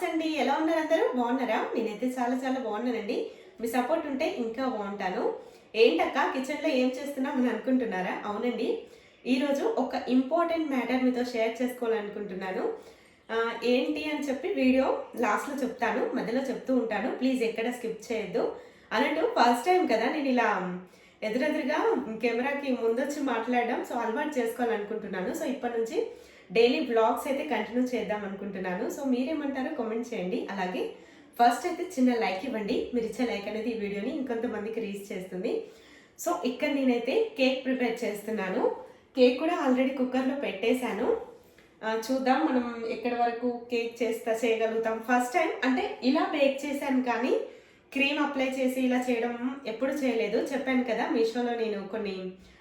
Vlogs అండి. ఎలా ఉన్నారు అందరూ? బాగున్నారా? నేనైతే చాలా చాలా బాగున్నానండి. మీ సపోర్ట్ ఉంటే ఇంకా బాగుంటాను. ఏంటక్క? కిచెన్లో ఏం చేస్తున్నాం అని అనుకుంటున్నారా? అవునండి. ఈరోజు ఒక ఇంపార్టెంట్ మ్యాటర్ మీతో షేర్ చేసుకోవాలనుకుంటున్నాను. ఏంటి అని చెప్పి వీడియో లాస్ట్లో చెప్తాను మధ్యలో చెప్తూ ఉంటాను. ప్లీజ్ ఎక్కడ స్కిప్ చేయొద్దు. అన్నట్టు ఫస్ట్ టైం కదా నేను ఇలా ఎదురెదురుగా కెమెరాకి ముందొచ్చి మాట్లాడడం సో అలవాటు చేసుకోవాలనుకుంటున్నాను. సో ఇప్పటి నుంచి డైలీ బ్లాగ్స్ అయితే కంటిన్యూ చేద్దాం అనుకుంటున్నాను. సో మీరేమంటారో కామెంట్ చేయండి. అలాగే ఫస్ట్ అయితే చిన్న లైక్ ఇవ్వండి. మీరు ఇచ్చే లైక్ అనేది ఈ వీడియోని ఇంకొంతమందికి రీచ్ చేస్తుంది. సో ఇక్కడ నేనైతే కేక్ ప్రిపేర్ చేస్తున్నాను. కేక్ కూడా ఆల్రెడీ కుక్కర్లో పెట్టేశాను. చూద్దాం మనం ఎక్కడి వరకు కేక్ చేస్తా చేయగలుగుతాం. ఫస్ట్ టైం అంటే ఇలా బేక్ చేశాను కానీ క్రీమ్ అప్లై చేసి ఇలా చేయడం ఎప్పుడు చేయలేదు. చెప్పాను కదా మీషోలో నేను కొన్ని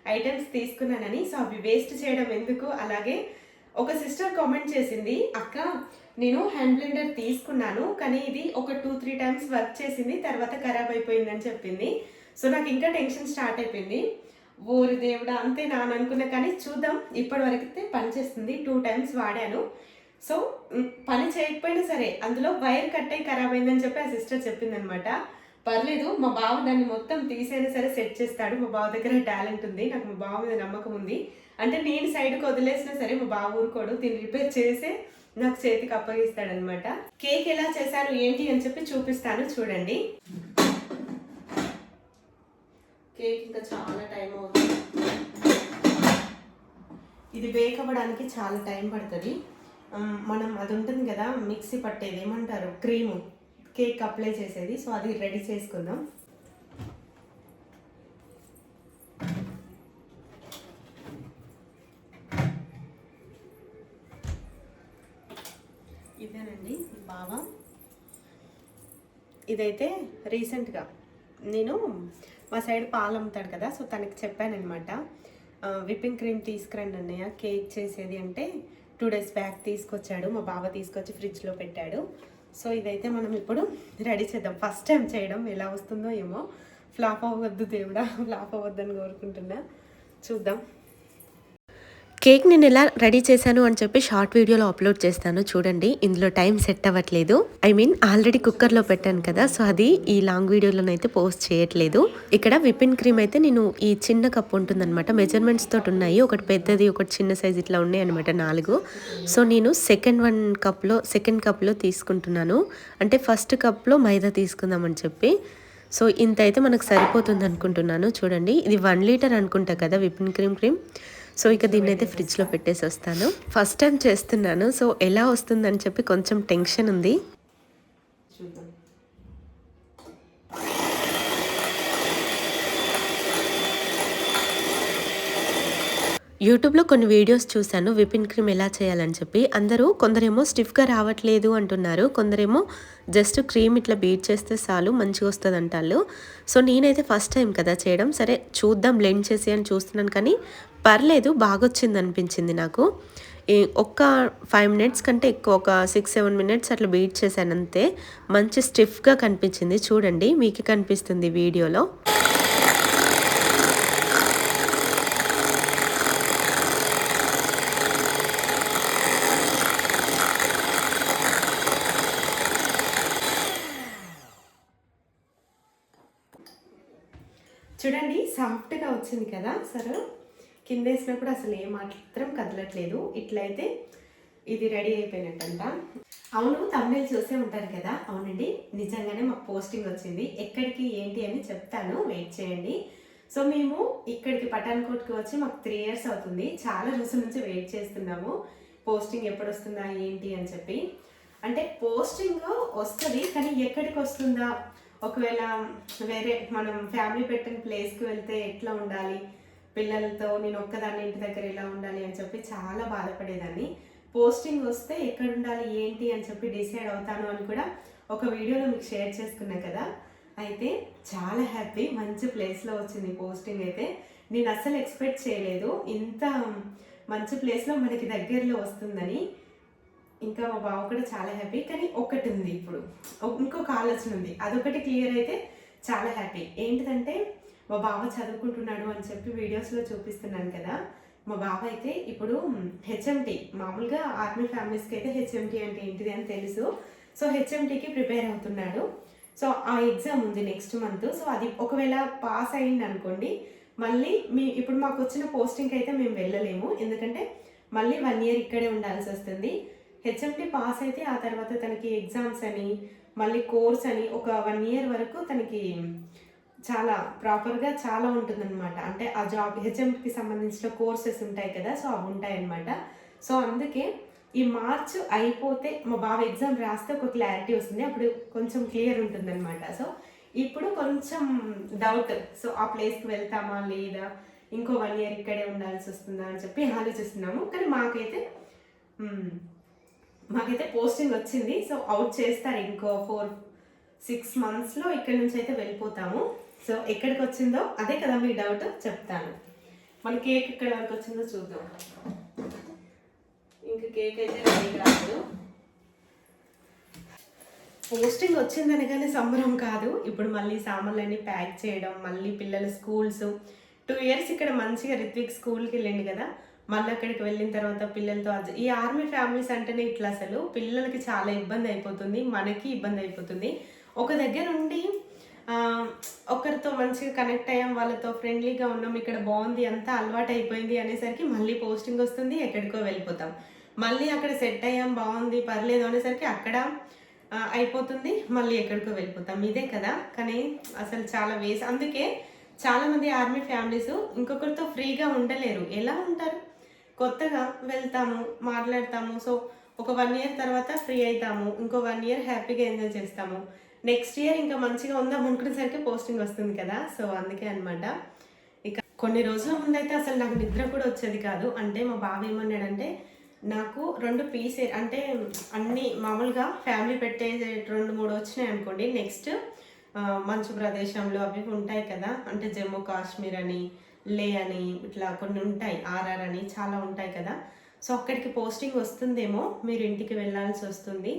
ఐటమ్స్ తీసుకున్నానని. సో అవి వేస్ట్ చేయడం ఎందుకు? అలాగే ఒక సిస్టర్ కామెంట్ చేసింది అక్క నేను హ్యాండ్ బ్లెండర్ తీసుకున్నాను కానీ ఇది ఒక టూ త్రీ టైమ్స్ వర్క్ చేసింది తర్వాత ఖరాబ్ అయిపోయిందని చెప్పింది. సో నాకు ఇంకా టెన్షన్ స్టార్ట్ అయిపోయింది. ఓరి దేవుడా అంతే నాననుకున్నా కానీ చూద్దాం. ఇప్పటివరకు అయితే పనిచేస్తుంది టూ టైమ్స్ వాడాను. సో పని చేయకపోయినా సరే అందులో వైర్ కట్ అయి ఖరాబ్ అయిందని చెప్పి ఆ సిస్టర్ చెప్పిందనమాట పర్లేదు మా బావ దాన్ని మొత్తం తీసైనా సరే సెట్ చేస్తాడు. మా బావ దగ్గర టాలెంట్ ఉంది నాకు మా బావ మీద నమ్మకం ఉంది. అంటే నేను సైడ్కి వదిలేసినా సరే మా బావ ఊరుకోడు దీన్ని రిపేర్ చేసే నాకు చేతికి అప్పగిస్తాడనమాట కేక్ ఎలా చేశారు ఏంటి అని చెప్పి చూపిస్తాను చూడండి. కేక్ ఇంకా చాలా టైం అవుతుంది. ఇది బేక్ అవ్వడానికి చాలా టైం పడుతుంది. మనం అది ఉంటుంది కదా మిక్సీ పట్టేది ఏమంటారు? క్రీము. కేక్ అప్లై చేసేది. సో అది రెడీ చేసుకుందాం. ఇదేనండి బావా. ఇదైతే రీసెంట్గా నేను మా సైడ్ పాలు అమ్ముతాడు కదా సో తనకి చెప్పానమాట విప్పింగ్ క్రీమ్ తీసుకురండి అన్నయ్య కేక్ చేసేది అంటే టూ డేస్ బ్యాక్ తీసుకొచ్చాడు మా బావ తీసుకొచ్చి ఫ్రిడ్జ్లో పెట్టాడు. సో ఇదైతే మనం ఇప్పుడు రెడీ చేద్దాం. ఫస్ట్ టైం చేయడం ఎలా వస్తుందో ఏమో. ఫ్లాప్ అవ్వద్దు దేవుడా ఫ్లాప్ అవ్వద్దని కోరుకుంటున్నా. చూద్దాం. కేక్ నేను ఎలా రెడీ చేశాను అని చెప్పి షార్ట్ వీడియోలో అప్లోడ్ చేస్తాను చూడండి. ఇందులో టైం సెట్ అవ్వట్లేదు. ఐ మీన్ ఆల్రెడీ కుక్కర్లో పెట్టాను కదా సో అది ఈ లాంగ్ వీడియోలోనైతే పోస్ట్ చేయట్లేదు. ఇక్కడ విపిన్ క్రీమ్ అయితే నేను ఈ చిన్న కప్ ఉంటుందన్నమాట. మెజర్మెంట్స్ తోటి ఉన్నాయి. ఒకటి పెద్దది ఒకటి చిన్న సైజ్ ఇట్లా ఉన్నాయి అనమాట నాలుగు. సో నేను సెకండ్ వన్ కప్లో సెకండ్ కప్లో తీసుకుంటున్నాను. అంటే ఫస్ట్ కప్లో మైదా తీసుకుందామని చెప్పి. సో ఇంత అయితే మనకు సరిపోతుంది అనుకుంటున్నాను చూడండి ఇది వన్ లీటర్ అనుకుంటా కదా విపిన్ క్రీమ్ క్రీమ్. సో ఇక దీన్ని అయితే ఫ్రిడ్జ్లో పెట్టేసి వస్తాను ఫస్ట్ టైం చేస్తున్నాను. సో ఎలా వస్తుందని చెప్పి కొంచెం టెన్షన్ ఉంది. చూద్దాం. యూట్యూబ్లో కొన్ని వీడియోస్ చూశాను. విపిన్ క్రీమ్ ఎలా చేయాలని చెప్పి. అందరూ కొందరేమో స్టిఫ్గా రావట్లేదు అంటున్నారు. కొందరేమో జస్ట్ క్రీమ్ ఇట్లా బీట్ చేస్తే చాలు మంచిగా వస్తుంది అంటారు సో నేనైతే ఫస్ట్ టైం కదా చేయడం. సరే చూద్దాం బ్లెండ్ చేసి అని చూస్తున్నాను కానీ పర్లేదు బాగొచ్చింది అనిపించింది నాకు. ఈ ఒక్క ఫైవ్ మినిట్స్ కంటే ఎక్కువ ఒక సిక్స్ సెవెన్ మినిట్స్ అట్లా బీట్ చేశాను అంతే. మంచి స్టిఫ్గా కనిపించింది. చూడండి మీకు కనిపిస్తుంది వీడియోలో చూడండి సాఫ్ట్గా వచ్చింది కదా సరే. కింద వేసినప్పుడు అసలు ఏమాత్రం మాత్రం కదలట్లేదు. ఇట్లయితే ఇది రెడీ అయిపోయినట్టంట. అవును తమిళ చూసే ఉంటారు కదా? అవునండి. నిజంగానే మాకు పోస్టింగ్ వచ్చింది. ఎక్కడికి ఏంటి అని చెప్తాను. వెయిట్ చేయండి. సో మేము ఇక్కడికి పఠాన్కోట్కి వచ్చి మాకు త్రీ ఇయర్స్ అవుతుంది. చాలా రోజుల నుంచి వెయిట్ చేస్తున్నాము. పోస్టింగ్ ఎప్పుడు వస్తుందా ఏంటి అని చెప్పి. అంటే పోస్టింగ్ వస్తుంది కానీ ఎక్కడికి వస్తుందా? ఒకవేళ వేరే మనం ఫ్యామిలీ పెట్టిన ప్లేస్కి వెళ్తే ఎట్లా ఉండాలి? పిల్లలతో నేను ఒక్కదాన్ని ఇంటి దగ్గర ఎలా ఉండాలి అని చెప్పి చాలా బాధపడేదాన్ని. పోస్టింగ్ వస్తే ఎక్కడ ఉండాలి ఏంటి అని చెప్పి డిసైడ్ అవుతాను అని కూడా ఒక వీడియోలో మీకు షేర్ చేసుకున్నా కదా. అయితే చాలా హ్యాపీ మంచి ప్లేస్లో వచ్చింది పోస్టింగ్ అయితే. నేను అస్సలు ఎక్స్పెక్ట్ చేయలేదు. ఇంత మంచి ప్లేస్లో మనకి దగ్గరలో వస్తుందని. ఇంకా మా బావ కూడా చాలా హ్యాపీ కానీ ఒకటి ఉంది ఇప్పుడు ఇంకొక ఆలోచన ఉంది. అదొకటి క్లియర్ అయితే చాలా హ్యాపీ ఏంటిదంటే మా బావ చదువుకుంటున్నాడు అని చెప్పి వీడియోస్లో చూపిస్తున్నాను కదా. మా బావ అయితే ఇప్పుడు హెచ్ఎంటి మామూలుగా ఆర్మీ ఫ్యామిలీస్కి అయితే హెచ్ఎంటి అంటే ఏంటిది అని తెలుసు. సో హెచ్ఎంటీకి ప్రిపేర్ అవుతున్నాడు. సో ఆ ఎగ్జామ్ ఉంది నెక్స్ట్ మంత్ సో అది ఒకవేళ పాస్ అయింది అనుకోండి మళ్ళీ మీ ఇప్పుడు మాకు వచ్చిన పోస్టింగ్కి అయితే మేము వెళ్ళలేము. ఎందుకంటే మళ్ళీ వన్ ఇయర్ ఇక్కడే ఉండాల్సి వస్తుంది. హెచ్ఎంటీ పాస్ అయితే ఆ తర్వాత తనకి ఎగ్జామ్స్ అని మళ్ళీ కోర్స్ అని ఒక వన్ ఇయర్ వరకు తనకి చాలా ప్రాపర్గా చాలా ఉంటుందన్నమాట. అంటే ఆ జాబ్ హెచ్ఎంకి సంబంధించిన కోర్సెస్ ఉంటాయి కదా సో అవి ఉంటాయన్నమాట. సో అందుకే ఈ మార్చ్ అయిపోతే మా బావ ఎగ్జామ్ రాస్తే ఒక క్లారిటీ వస్తుంది. అప్పుడు కొంచెం క్లియర్ ఉంటుందన్నమాట. సో ఇప్పుడు కొంచెం డౌట్ సో ఆ ప్లేస్కి వెళ్తామా లేదా ఇంకో వన్ ఇయర్ ఇక్కడే ఉండాల్సి వస్తుందా అని చెప్పి ఆలోచిస్తున్నాము. కానీ మాకైతే మాకైతే పోస్టింగ్ వచ్చింది. సో అవుట్ చేస్తారు ఇంకో ఫోర్ సిక్స్ మంత్స్లో ఇక్కడి నుంచి అయితే వెళ్ళిపోతాము. సో ఎక్కడికి వచ్చిందో అదే కదా మీ డౌట్ చెప్తాను. మన కేక్ ఎక్కడ వరకు వచ్చిందో చూద్దాం. ఇంకా కేక్ అయితే రెడీ కాదు పోస్టింగ్ వచ్చిందనగానే సంబరం కాదు. ఇప్పుడు మళ్ళీ సామాన్లన్నీ ప్యాక్ చేయడం మళ్ళీ పిల్లల స్కూల్స్. టూ ఇయర్స్ ఇక్కడ మంచిగా రిత్విక్ స్కూల్కి వెళ్ళండి కదా. మళ్ళీ అక్కడికి వెళ్ళిన తర్వాత పిల్లలతో ఈ ఆర్మీ ఫ్యామిలీస్ అంటేనే ఇట్లా అసలు పిల్లలకి చాలా ఇబ్బంది అయిపోతుంది మనకి ఇబ్బంది అయిపోతుంది. ఒక దగ్గర ఉండి ఒకరితో మంచిగా కనెక్ట్ అయ్యాం వాళ్ళతో ఫ్రెండ్లీగా ఉన్నాం ఇక్కడ బాగుంది అంతా అలవాటు అయిపోయింది అనేసరికి మళ్ళీ పోస్టింగ్ వస్తుంది ఎక్కడికో వెళ్ళిపోతాం. మళ్ళీ అక్కడ సెట్ అయ్యాం బాగుంది పర్లేదు అనేసరికి అక్కడ అయిపోతుంది మళ్ళీ ఎక్కడికో వెళ్ళిపోతాం. ఇదే కదా కానీ అసలు చాలా వేస్ అందుకే చాలామంది ఆర్మీ ఫ్యామిలీస్ ఇంకొకరితో ఫ్రీగా ఉండలేరు. ఎలా ఉంటారు? కొత్తగా వెళ్తాము మాట్లాడతాము. సో ఒక వన్ ఇయర్ తర్వాత ఫ్రీ అవుతాము ఇంకో వన్ ఇయర్ హ్యాపీగా ఎంజాయ్ చేస్తాము. నెక్స్ట్ ఇయర్ ఇంకా మంచిగా ఉందాం అనుకునేసరికి పోస్టింగ్ వస్తుంది కదా. సో అందుకే అనమాట ఇక కొన్ని రోజుల ముందైతే అసలు నాకు నిద్ర కూడా వచ్చేది కాదు. అంటే మా బావ ఏమన్నాడంటే నాకు రెండు పీసే అంటే అన్ని మామూలుగా ఫ్యామిలీ పెట్టే రెండు మూడు వచ్చినాయి అనుకోండి. నెక్స్ట్ మంచు ప్రదేశంలో అవి ఉంటాయి కదా. అంటే జమ్మూ కాశ్మీర్ అని లే అని ఇట్లా కొన్ని ఉంటాయి ఆర్ఆర్ అని చాలా ఉంటాయి కదా. సో అక్కడికి పోస్టింగ్ వస్తుందేమో మీరు ఇంటికి వెళ్ళాల్సి వస్తుంది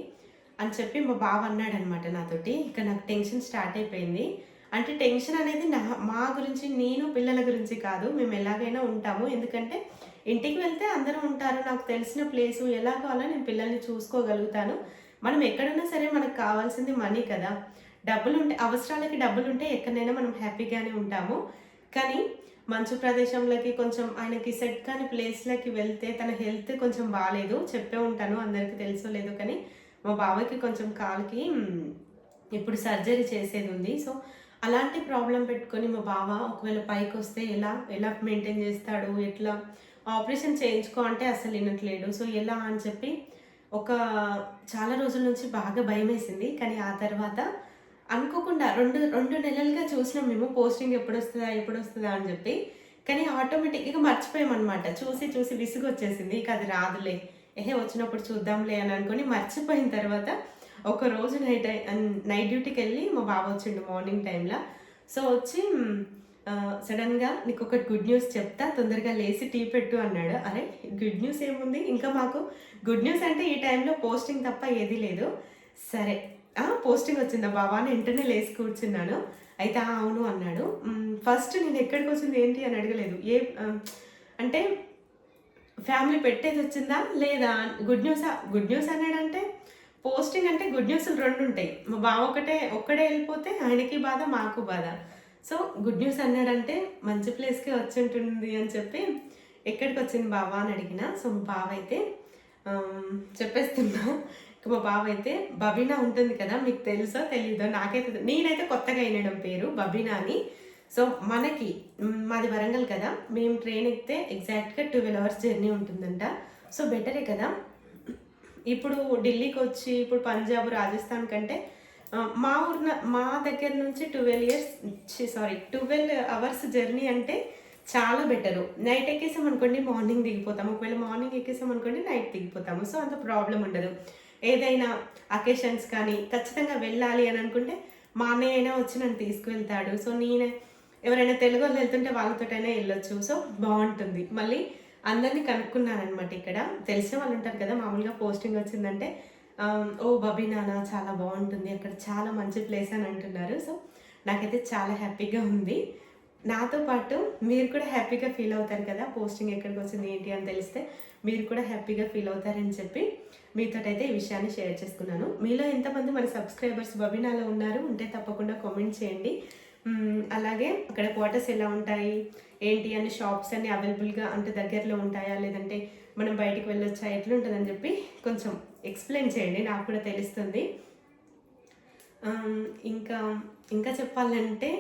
అని చెప్పి మా బావ అన్నాడనమాట నాతోటి. ఇక నాకు టెన్షన్ స్టార్ట్ అయిపోయింది. అంటే టెన్షన్ అనేది నా మా గురించి నేను పిల్లల గురించి కాదు మేము ఎలాగైనా ఉంటాము. ఎందుకంటే ఇంటికి వెళ్తే అందరూ ఉంటారు నాకు తెలిసిన ప్లేసు ఎలా కావాలో నేను పిల్లల్ని చూసుకోగలుగుతాను. మనం ఎక్కడున్నా సరే మనకు కావాల్సింది మనీ కదా. డబ్బులు ఉంటే అవసరాలకి డబ్బులు ఉంటే ఎక్కడైనా మనం హ్యాపీగానే ఉంటాము. కానీ మంచు ప్రదేశంలోకి కొంచెం ఆయనకి సెట్ కాని ప్లేస్లకి వెళ్తే తన హెల్త్ కొంచెం బాగాలేదు చెప్పే ఉంటాను అందరికీ తెలుసో లేదో కానీ మా బావకి కొంచెం కాలుకి ఇప్పుడు సర్జరీ చేసేది ఉంది. సో అలాంటి ప్రాబ్లం పెట్టుకొని మా బావ ఒకవేళ పైకి వస్తే ఎలా ఎలా మెయింటైన్ చేస్తాడు ఎట్లా ఆపరేషన్ చేయించుకో అంటే అసలు వినట్లేడు సో ఎలా అని చెప్పి ఒక చాలా రోజుల నుంచి బాగా భయం వేసింది కానీ ఆ తర్వాత అనుకోకుండా రెండు రెండు నెలలుగా చూసినాం మేము. పోస్టింగ్ ఎప్పుడు వస్తుందా ఎప్పుడు వస్తుందా అని చెప్పి. కానీ ఆటోమేటిక్గా మర్చిపోయామన్నమాట. చూసి చూసి విసుగు వచ్చేసింది ఇక అది రాదులే. ఏహే వచ్చినప్పుడు చూద్దాంలే అని అనుకుని మర్చిపోయిన తర్వాత ఒక రోజు నైట్ నైట్ డ్యూటీకి వెళ్ళి మా బాబు వచ్చిండు మార్నింగ్ టైంలో సో వచ్చి సడన్గా నీకు ఒకటి గుడ్ న్యూస్ చెప్తా తొందరగా లేచి టీ పెట్టు అన్నాడు. అరే గుడ్ న్యూస్ ఏముంది? ఇంకా మాకు గుడ్ న్యూస్ అంటే ఈ టైంలో పోస్టింగ్ తప్ప ఏదీ లేదు. సరే పోస్టింగ్ వచ్చిందా. బాబా అని వెంటనే లేచి కూర్చున్నాను అయితే అవును అన్నాడు. ఫస్ట్ నేను ఎక్కడికి వచ్చింది ఏంటి? అని అడగలేదు. ఏ అంటే ఫ్యామిలీ పెట్టేది వచ్చిందా? లేదా? గుడ్ న్యూస్ గుడ్ న్యూస్ అన్నాడంటే పోస్టింగ్ అంటే గుడ్ న్యూస్ రెండు ఉంటాయి. మా బావ ఒకటే ఒక్కడే వెళ్ళిపోతే ఆయనకి బాధ మాకు బాధ. సో గుడ్ న్యూస్ అన్నాడంటే మంచి ప్లేస్కే వచ్చి ఉంటుంది అని చెప్పి ఎక్కడికి వచ్చింది బావా? అని అడిగిన. సో బావ అయితే చెప్పేస్తున్నా. మా బావ అయితే బబీనా ఉంటుంది కదా మీకు తెలుసా తెలీదో? నాకైతే నేనైతే కొత్తగా వినడం పేరు బబీనా అని. సో మనకి మాది వరంగల్ కదా మేము ట్రైన్ ఎక్కితే ఎగ్జాక్ట్గా ట్వెల్వ్ అవర్స్ జర్నీ ఉంటుందంట. సో బెటరే కదా? ఇప్పుడు ఢిల్లీకి వచ్చి ఇప్పుడు పంజాబ్ రాజస్థాన్ కంటే మా ఊరిన మా దగ్గర నుంచి twelve years sorry twelve hours journey అంటే చాలా బెటరు నైట్ ఎక్కేసాం అనుకోండి మార్నింగ్ దిగిపోతాము ఒకవేళ మార్నింగ్ ఎక్కేసాం అనుకోండి నైట్ దిగిపోతాము. సో అంత ప్రాబ్లం ఉండదు. ఏదైనా అకేషన్స్ కానీ ఖచ్చితంగా వెళ్ళాలి అని అనుకుంటే మా అన్నయ్య అయినా వచ్చి నన్ను తీసుకువెళ్తాడు. సో నేనే ఎవరైనా తెలుగు వాళ్ళు వెళ్తుంటే వాళ్ళతోటైనా వెళ్ళొచ్చు. సో బాగుంటుంది. మళ్ళీ అందరినీ కనుక్కున్నానమాట ఇక్కడ. తెలిసిన వాళ్ళు ఉంటారు కదా మామూలుగా పోస్టింగ్ వచ్చిందంటే ఓ బబీ నాన్న చాలా బాగుంటుంది. అక్కడ చాలా మంచి ప్లేస్ అని అంటున్నారు. సో నాకైతే చాలా హ్యాపీగా ఉంది. నాతో పాటు మీరు కూడా హ్యాపీగా ఫీల్ అవుతారు కదా పోస్టింగ్ ఎక్కడికి వచ్చింది ఏంటి అని తెలిస్తే మీరు కూడా హ్యాపీగా ఫీల్ అవుతారని చెప్పి మీతో అయితే ఈ విషయాన్ని షేర్ చేసుకున్నాను. మీలో ఎంతమంది మన సబ్స్క్రైబర్స్ బబినాలో ఉన్నారు ఉంటే తప్పకుండా కామెంట్ చేయండి. అలాగే అక్కడ క్వార్టర్స్ ఎలా ఉంటాయి ఏంటి అని షాప్స్ అన్ని అవైలబుల్గా అంటే దగ్గరలో ఉంటాయా లేదంటే మనం బయటికి వెళ్ళొచ్చా ఎట్లుంటుందని చెప్పి కొంచెం ఎక్స్ప్లెయిన్ చేయండి నాకు కూడా తెలుస్తుంది. ఇంకా ఇంకా చెప్పాలంటే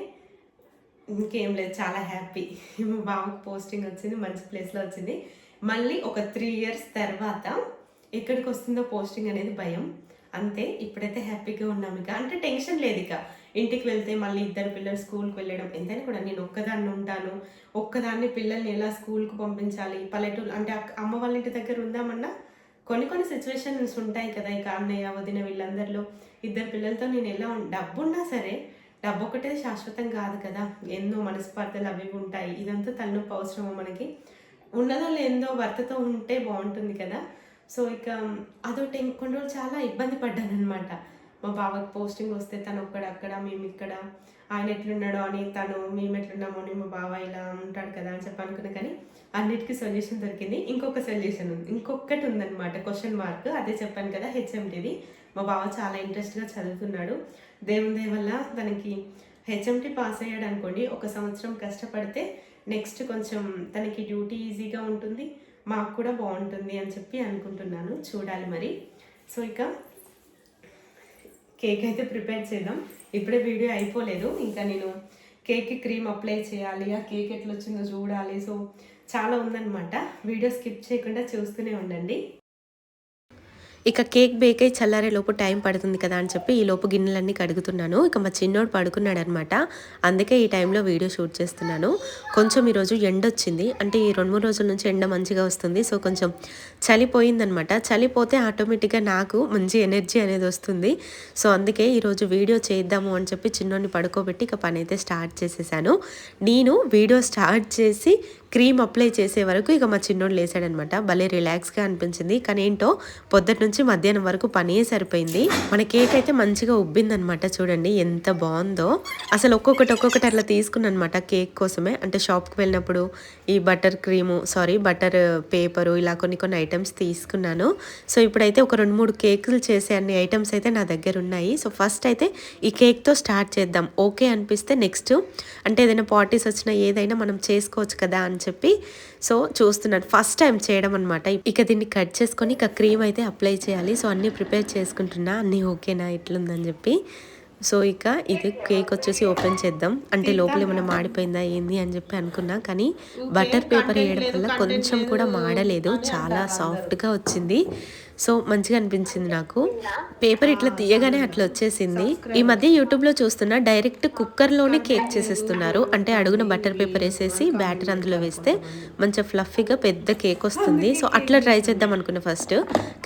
ఇంకేం లేదు చాలా హ్యాపీ మా బాబుకి పోస్టింగ్ వచ్చింది మంచి ప్లేస్లో వచ్చింది. మళ్ళీ ఒక త్రీ ఇయర్స్ తర్వాత ఎక్కడికి వస్తుందో పోస్టింగ్ అనేది భయం. అంతే ఇప్పుడైతే హ్యాపీగా ఉన్నాం ఇక. అంటే టెన్షన్ లేదు ఇక. ఇంటికి వెళ్తే మళ్ళీ ఇద్దరు పిల్లలు స్కూల్కి వెళ్ళడం ఎంతైనా కూడా నేను ఒక్కదాన్ని ఉంటాను. ఒక్కదాన్ని పిల్లల్ని ఎలా స్కూల్కి పంపించాలి? పల్లెటూరు అంటే అమ్మ వాళ్ళ ఇంటి దగ్గర ఉందామన్నా కొన్ని కొన్ని సిచ్యువేషన్స్ ఉంటాయి కదా. ఇక అన్నయ్య వదిన వీళ్ళందరిలో ఇద్దరు పిల్లలతో నేను ఎలా డబ్బున్నా సరే డబ్బు ఒకటే శాశ్వతం కాదు కదా. ఎన్నో మనస్పర్ధలు అవి ఉంటాయి. ఇదంతా తలనొప్పి అవసరమో మనకి? ఉన్నదో లేదో భర్తతో ఉంటే బాగుంటుంది కదా. సో ఇక అదో టెన్ కొన్ని రోజులు చాలా ఇబ్బంది పడ్డాను అనమాట మా బావకి పోస్టింగ్ వస్తే తను ఒక్కడ అక్కడ మేము ఇక్కడ. ఆయన ఎట్లున్నాడో అని తను మేము ఎట్లున్నామో అని మా బావ ఇలా ఉంటాడు కదా అని చెప్పి అనుకున్నా కానీ అన్నిటికీ సొల్యూషన్ దొరికింది. ఇంకొక సొల్యూషన్ ఉంది. ఇంకొకటి ఉందన్నమాట. Question mark. అదే చెప్పాను కదా హెచ్ఎంటీది మా బావ చాలా ఇంట్రెస్ట్గా చదువుతున్నాడు. దేవుని దయ వల్ల తనకి హెచ్ఎంటీ పాస్ అయ్యాడు అనుకోండి ఒక సంవత్సరం కష్టపడితే నెక్స్ట్ కొంచెం తనకి డ్యూటీ ఈజీగా ఉంటుంది మాకు కూడా బాగుంటుంది అని చెప్పి అనుకుంటున్నాను చూడాలి మరి. సో ఇక కేక్ అయితే ప్రిపేర్ చేద్దాం. ఇప్పుడే వీడియో అయిపోలేదు ఇంకా నేను కేక్కి క్రీమ్ అప్లై చేయాలి ఆ కేక్ ఎట్లా వచ్చిందో చూడాలి. సో చాలా ఉందన్నమాట. వీడియో స్కిప్ చేయకుండా చూస్తూనే ఉండండి. ఇక కేక్ బేక్ అయి చల్లారే లోపు టైం పడుతుంది కదా అని చెప్పి ఈ లోపు గిన్నెలన్నీ కడుగుతున్నాను. ఇక మా చిన్నోడు పడుకున్నాడు అనమాట అందుకే ఈ టైంలో వీడియో షూట్ చేస్తున్నాను. కొంచెం ఈరోజు ఎండ వచ్చింది. అంటే ఈ రెండు మూడు రోజుల నుంచి ఎండ మంచిగా వస్తుంది. సో కొంచెం చలిపోయిందనమాట. చలిపోతే ఆటోమేటిక్గా నాకు మంచి ఎనర్జీ అనేది వస్తుంది. సో అందుకే ఈరోజు వీడియో చేద్దాము అని చెప్పి చిన్నోడిని పడుకోబెట్టి ఇక పని అయితే స్టార్ట్ చేసేసాను. నేను వీడియో స్టార్ట్ చేసి క్రీమ్ అప్లై చేసే వరకు ఇక మా చిన్నోడు లేసాడనమాట. భలే రిలాక్స్గా అనిపించింది. కానీ ఏంటో పొద్దుటి నుంచి మధ్యాహ్నం వరకు పనే సరిపోయింది. మన కేక్ అయితే మంచిగా ఉబ్బిందనమాట. చూడండి ఎంత బాగుందో. అసలు ఒక్కొక్కటి ఒక్కొక్కటి అట్లా తీసుకున్నానమాట అనమాట కేక్ కోసమే. అంటే షాప్కి వెళ్ళినప్పుడు ఈ butter cream sorry butter paper ఇలా కొన్ని కొన్ని ఐటమ్స్ తీసుకున్నాను. సో ఇప్పుడైతే ఒక రెండు మూడు కేకులు చేసే అన్ని ఐటమ్స్ అయితే నా దగ్గర ఉన్నాయి. సో ఫస్ట్ అయితే ఈ కేక్తో స్టార్ట్ చేద్దాం. ఓకే అనిపిస్తే నెక్స్ట్. అంటే ఏదైనా పార్టీస్ వచ్చినా ఏదైనా మనం చేసుకోవచ్చు కదా అని చెప్పి సో చూస్తున్నాను ఫస్ట్ టైం చేయడం అనమాట ఇక దీన్ని కట్ చేసుకొని ఇక క్రీమ్ అయితే అప్లై చేయాలి. సో అన్నీ ప్రిపేర్ చేసుకుంటున్నా. అన్నీ ఓకేనా ఎట్లుందని చెప్పి. సో ఇక ఇది కేక్ వచ్చేసి ఓపెన్ చేద్దాం. అంటే లోపల ఏమైనా మాడిపోయిందా ఏంది అని చెప్పి అనుకున్నా. కానీ బటర్ పేపర్ వేయడం వల్ల కొంచెం కూడా మాడలేదు. చాలా సాఫ్ట్గా వచ్చింది. సో మంచిగా అనిపించింది నాకు. పేపర్ ఇట్లా తీయగానే అట్లా వచ్చేసింది. ఈ మధ్య యూట్యూబ్లో చూస్తున్నా డైరెక్ట్ కుక్కర్లోనే కేక్ చేసేస్తున్నారు. అంటే అడుగున బటర్ పేపర్ వేసేసి బ్యాటర్ అందులో వేస్తే మంచిగా ఫ్లఫీగా పెద్ద కేక్ వస్తుంది. సో అట్లా ట్రై చేద్దాం అనుకున్నా ఫస్ట్.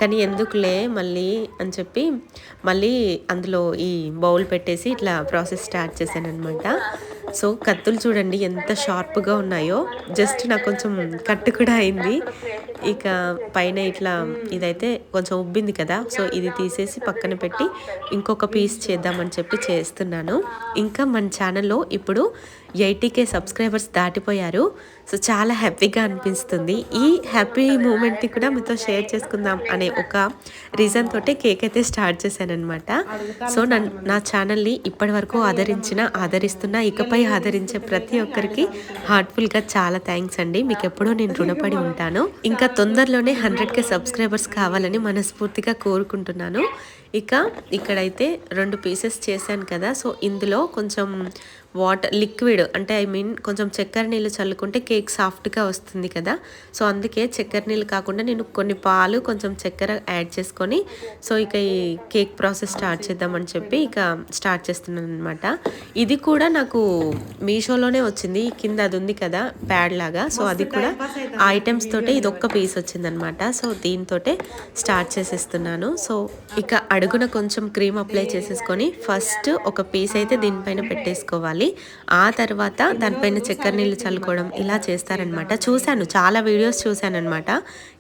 కానీ ఎందుకులే మళ్ళీ అని చెప్పి మళ్ళీ అందులో ఈ బౌల్ పెట్టేసి ఇట్లా ప్రాసెస్ స్టార్ట్ చేశాను అనమాట సో కత్తులు చూడండి ఎంత షార్ప్గా ఉన్నాయో. జస్ట్ నాకు కొంచెం కట్టు కూడా అయింది. ఇక పైన ఇట్లా ఇదైతే కొంచెం ఉబ్బింది కదా. సో ఇది తీసేసి పక్కన పెట్టి ఇంకొక పీస్ చేద్దామని చెప్పి చేస్తున్నాను. ఇంకా మన ఛానల్లో ఇప్పుడు ఎయిటీకే సబ్స్క్రైబర్స్ దాటిపోయారు. సో చాలా హ్యాపీగా అనిపిస్తుంది. ఈ హ్యాపీ మూమెంట్ని కూడా మీతో షేర్ చేసుకుందాం అనే ఒక రీజన్ తోటే కేక్ అయితే స్టార్ట్ చేశానమాట సో నన్ను నా ఛానల్ని ఇప్పటి వరకు ఆదరించిన ఆదరిస్తున్న ఇకపై ఆదరించే ప్రతి ఒక్కరికి హార్ట్ఫుల్గా చాలా థ్యాంక్స్ అండి. మీకు ఎప్పుడూ నేను రుణపడి ఉంటాను. ఇంకా తొందరలోనే హండ్రెడ్కే సబ్స్క్రైబర్స్ కావాలని మనస్ఫూర్తిగా కోరుకుంటున్నాను. ఇక ఇక్కడైతే రెండు పీసెస్ చేశాను కదా. సో ఇందులో కొంచెం వాటర్ లిక్విడ్ అంటే ఐ మీన్ కొంచెం చక్కెర నీళ్ళు చల్లుకుంటే కేక్ సాఫ్ట్గా వస్తుంది కదా. సో అందుకే చక్కెర నీళ్ళు కాకుండా నేను కొన్ని పాలు కొంచెం చక్కెర యాడ్ చేసుకొని సో ఇక ఈ కేక్ ప్రాసెస్ స్టార్ట్ చేద్దామని చెప్పి ఇక స్టార్ట్ చేస్తున్నాను అనమాట ఇది కూడా నాకు మీషోలోనే వచ్చింది. కింద అది ఉంది కదా ప్యాడ్ లాగా. సో అది కూడా ఆ ఐటమ్స్ తోటే ఇది ఒక్క పీస్ వచ్చిందనమాట సో దీంతో స్టార్ట్ చేసేస్తున్నాను. సో ఇక అడుగున కొంచెం క్రీమ్ అప్లై చేసేసుకొని ఫస్ట్ ఒక పీస్ అయితే దీనిపైన పెట్టేసుకోవాలి. ఆ తర్వాత దానిపైన చక్కెర నీళ్ళు చల్లుకోవడం ఇలా చేస్తారనమాట చూశాను చాలా వీడియోస్ చూశాను అనమాట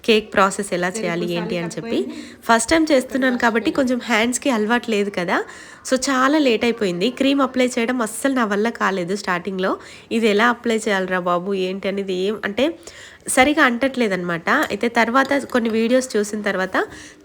కేక్ ప్రాసెస్ ఎలా చేయాలి ఏంటి అని చెప్పి. ఫస్ట్ టైం చేస్తున్నాను కాబట్టి కొంచెం హ్యాండ్స్కి అలవాటు లేదు కదా. సో చాలా లేట్ అయిపోయింది. క్రీమ్ అప్లై చేయడం అస్సలు నా వల్ల కాలేదు స్టార్టింగ్లో ఇది ఎలా అప్లై చేయాలరా బాబు ఏంటి అనేది ఏం అంటే సరిగా అంటట్లేదనమాట అయితే తర్వాత కొన్ని వీడియోస్ చూసిన తర్వాత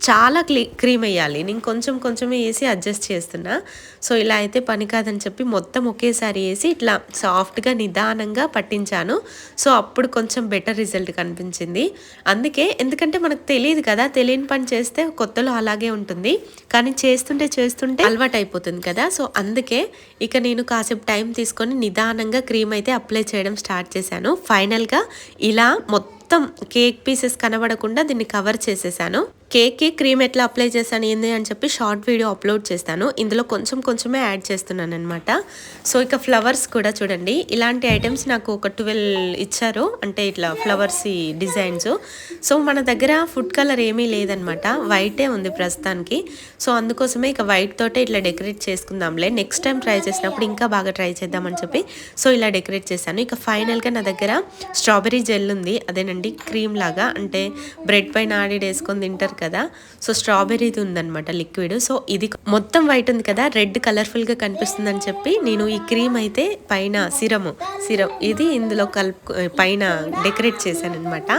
చాలా క్లీ క్రీమ్ వేయాలి. నేను కొంచెం కొంచెమే వేసి అడ్జస్ట్ చేస్తున్నా. సో ఇలా అయితే పని కాదని చెప్పి మొత్తం ఒకేసారి వేసి ఇట్లా సాఫ్ట్గా నిదానంగా పట్టించాను. సో అప్పుడు కొంచెం బెటర్ రిజల్ట్ కనిపించింది. అందుకే ఎందుకంటే మనకు తెలియదు కదా తెలియని పని చేస్తే కొత్తలో అలాగే ఉంటుంది. కానీ చేస్తుంటే చేస్తుంటే అలవాటు అయిపోతుంది కదా. సో అందుకే ఇక నేను కాసేపు టైం తీసుకొని నిదానంగా క్రీమ్ అయితే అప్లై చేయడం స్టార్ట్ చేశాను. ఫైనల్గా ఇలా మొత్తం కేక్ పీసెస్ కనబడకుండా దీన్ని కవర్ చేసేసాను. కేక్కి క్రీమ్ ఎట్లా అప్లై చేశాను ఏంది అని చెప్పి షార్ట్ వీడియో అప్లోడ్ చేస్తాను. ఇందులో కొంచెం కొంచెమే యాడ్ చేస్తున్నాను అనమాట సో ఇక ఫ్లవర్స్ కూడా చూడండి. ఇలాంటి ఐటమ్స్ నాకు ఒక ట్వెల్వ్ ఇచ్చారు. అంటే ఇట్లా ఫ్లవర్స్ డిజైన్స్. సో మన దగ్గర ఫుడ్ కలర్ ఏమీ లేదనమాట వైటే ఉంది ప్రస్తుతానికి. సో అందుకోసమే ఇక వైట్ తోటే ఇట్లా డెకరేట్ చేసుకుందాంలే. నెక్స్ట్ టైం ట్రై చేసినప్పుడు ఇంకా బాగా ట్రై చేద్దామని చెప్పి సో ఇలా డెకరేట్ చేశాను. ఇక ఫైనల్గా నా దగ్గర స్ట్రాబెరీ జెల్ ఉంది. అదేనండి క్రీమ్ లాగా. అంటే బ్రెడ్ పైన ఆడి వేసుకొని తింటారు కదా? సో స్ట్రాబెరీది ఉందన్నమాట లిక్విడ్ సో ఇది మొత్తం వైట్ ఉంది కదా? రెడ్ కలర్ఫుల్గా కనిపిస్తుందని చెప్పి నేను ఈ క్రీమ్ అయితే పైన సిరము సిరం ఇది ఇందులో కలుపు పైన డెకరేట్ చేశాను అనమాట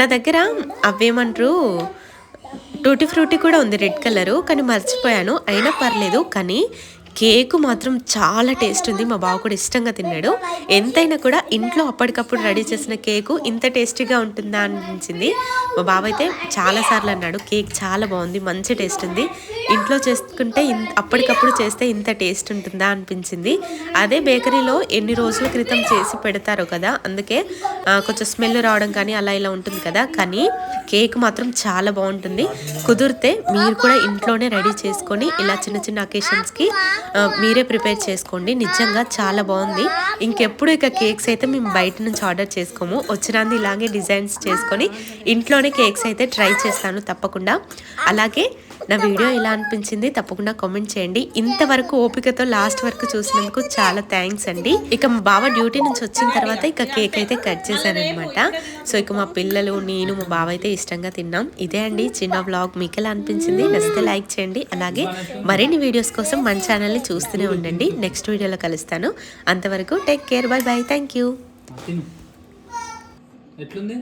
నా దగ్గర అవేమంటారు టూటీ ఫ్రూటీ కూడా ఉంది రెడ్ కలరు కానీ మర్చిపోయాను. అయినా పర్లేదు కానీ కేకు మాత్రం చాలా టేస్ట్ ఉంది. మా బావ కూడా ఇష్టంగా తిన్నాడు. ఎంతైనా కూడా ఇంట్లో అప్పటికప్పుడు రెడీ చేసిన కేకు ఇంత టేస్టీగా ఉంటుందా అనిపించింది. మా బావ అయితే చాలాసార్లు అన్నాడు కేక్ చాలా బాగుంది మంచి టేస్ట్ ఉంది. ఇంట్లో చేసుకుంటే ఇన్ అప్పటికప్పుడు చేస్తే ఇంత టేస్ట్ ఉంటుందా అనిపించింది. అదే బేకరీలో ఎన్ని రోజుల క్రితం చేసి పెడతారో కదా అందుకే కొంచెం స్మెల్ రావడం కానీ అలా ఇలా ఉంటుంది కదా. కానీ కేక్ మాత్రం చాలా బాగుంటుంది. కుదిరితే మీరు కూడా ఇంట్లోనే రెడీ చేసుకొని ఇలా చిన్న చిన్న అకేషన్స్కి మీరే ప్రిపేర్ చేసుకోండి. నిజంగా చాలా బాగుంది. ఇంకెప్పుడు ఇక కేక్స్ అయితే మేము బయట నుంచి ఆర్డర్ చేసుకోము. వచ్చినంది ఇలాగే డిజైన్స్ చేసుకొని ఇంట్లోనే కేక్స్ అయితే ట్రై చేస్తాను తప్పకుండా. అలాగే నా వీడియో ఎలా అనిపించింది తప్పకుండా కామెంట్ చేయండి. ఇంతవరకు ఓపికతో లాస్ట్ వరకు చూసినందుకు చాలా థ్యాంక్స్ అండి. ఇక మా బావ డ్యూటీ నుంచి వచ్చిన తర్వాత ఇక కేక్ అయితే కట్ చేశానమాట అనమాట సో ఇక మా పిల్లలు నేను మా బావ అయితే ఇష్టంగా తిన్నాం. ఇదే అండి చిన్న వ్లాగ్ మీకు ఎలా అనిపించింది? నచ్చితే లైక్ చేయండి. అలాగే మరిన్ని వీడియోస్ కోసం మన ఛానల్ని చూస్తూనే ఉండండి. నెక్స్ట్ వీడియోలో కలుస్తాను. అంతవరకు take care bye bye thank you ఎట్లుంది?